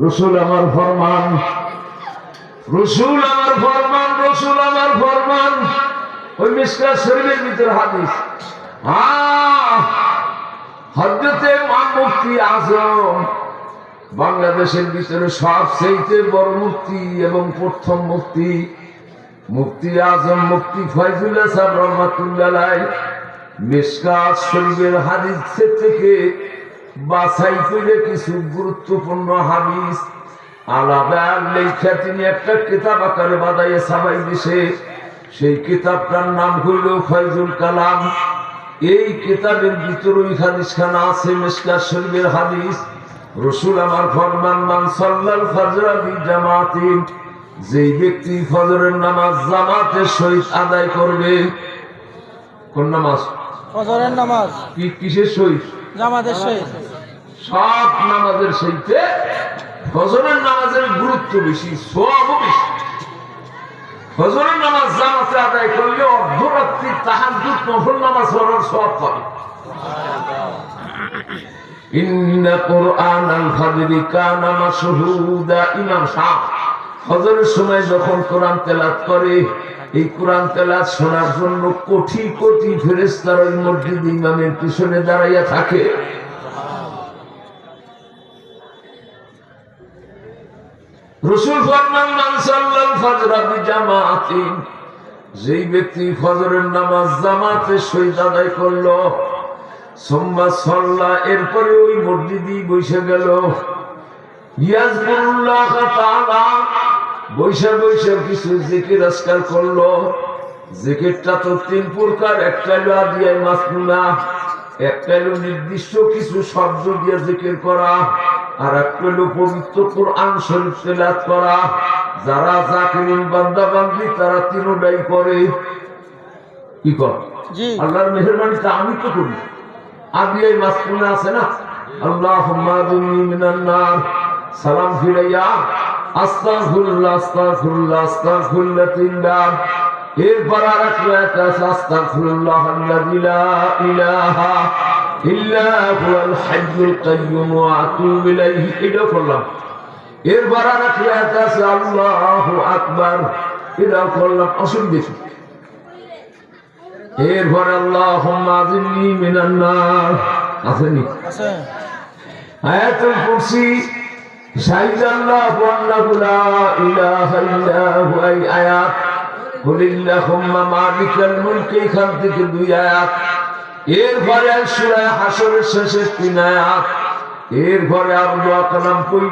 রসুল আমার ফরমান। রসুল আমার ফরমান, রসুল আমার ফরমান। ওই মিসকা শরীরের ভিতরে হাদিস। হজরতে মুক্তি আজম বাংলাদেশের ভিতরে সবচেয়ে বড় মুক্তি এবং প্রথম মুক্তি মুক্তি আজম মুক্তি ফয়জুল্লাহ সাহেব রহমাতুল্লাহ মিসকাত শরীফের হাদিস থেকে বাছাই করে কিছু গুরুত্বপূর্ণ হাদিস? আলাদা লেখা তিনি একটা কিতাব আকারে বাদাইয়ে সাবাই দিছে। সেই কিতাবটার নাম হইল ফয়জুল কালাম। এই কিতাবের ভিতরে ওই হাদিস খানা আছে মিসকাত শরীফের হাদিস। রসুল আমার ফরমান মান সাল্লাল ফজরা বি জামাতিন। যেই ব্যক্তি ফজরের নামাজ জামাতের সহিত আদায় করবে কোন নামাজ? ফজরের নামাজ। কি কিসের সহিত? জামাতের সহিত। সব নামাজের সহিতে ফজরের নামাজের গুরুত্ব বেশি, সবও বেশি। ফজরের নামাজ জামাতে আদায় করলে অর্ধরাত্রি তাহাজ্জুদ, নফল নামাজ পড়ার সব পাবে। ইমামের পিছনে দাঁড়াইয়া থাকে। রসুল ফরমান, মান ব্যক্তি ফজরের নামাজ জামাতে করল সল্লা, এরপরে ওই মসজিদই বসে গেল। কিছু জিকির করল। জিকিরটা তো তিন প্রকার একটা আদিয়াই মাসনুনা একটা নির্দিষ্ট কিছু শব্দ দিয়ে জিকির করা। আর একটা পবিত্র কোরআন শরীফ তেলাত করা। যারা জাকিরিন বান্দা বান্দি তারা তিনটাই করে। কি কর? আল্লাহর মেহরবানিতে আমি তো করি। আদিয়াই মাসনুনা আছে না? দুন্নি মিনান নার। সালাম ফিরাইয়া আস্তাগফিরুল্লাহ আস্তাগফিরুল্লাহ আস্তাগফিরুল্লাহ তিনবার। এরপর আর এক রাত আছে আস্তাগফিরুল্লাহ আল্লাযী লা ইলাহা ইল্লা হুয়াল হাইয়ুল কাইয়্যুম ওয়া আতুবু ইলাইহি। এটা করলাম এরপর আর এক রাত আছে আল্লাহু আকবার। এটা করলাম অসুবিধা কি? এরপরে আল্লাহুম্মা আজিমনি মিনান নার। আসেনি? আছে। আয়াতুল কুরসি শাহিদ আল্লাহ লা ইলাহা ইল্লা আয়াত কুলিল্লাহুম্মা মালিকাল মুলকি, এখান থেকে দুই আয়াত। এরপরে সূরা হাসরের শেষে তিন আয়াত। এরপরে আর দোয়া কালাম পড়ে